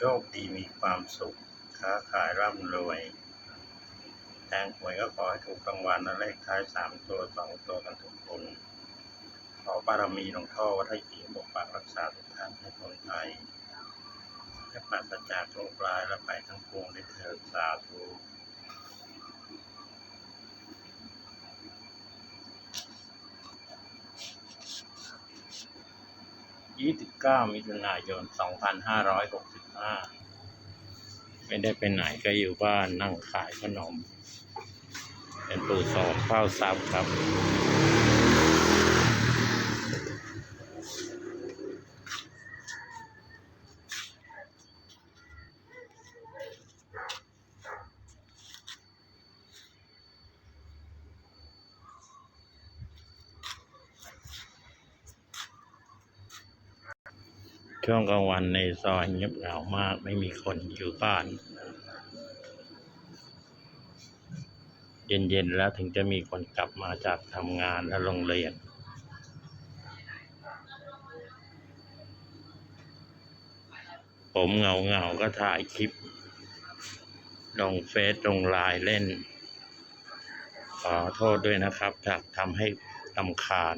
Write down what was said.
โชคดีมีความสุข ค้าขายร่ำรวย แทงหวยก็ขอให้ถูกรางวัลและเลขท้ายสามตัวสองตัวกันทุกคน ขอบารมีหลวงพ่อวัดไร่ขิงปกปักรักษาทุกท่านให้คนไทยให้ปราศจากโรคร้ายและไปทั้งปวงในเถิดสาธุ 29 มิถุนายน 2565 ไม่ได้ไปไหนก็อยู่บ้านนั่งขายขนม เป็นปู่สองเฝ้าทรัพย์ครับ ช่วงกลางวันในซอยเงียบเหงามากไม่มีคนอยู่บ้าน เย็นๆแล้วถึงจะมีคนกลับมาจากทำงานและโรงเรียนผมเหงาเงาๆก็ถ่ายคลิป ลงเฟซลงไลน์เล่น ขอโทษด้วยนะครับถ้าทำให้ลำคาญ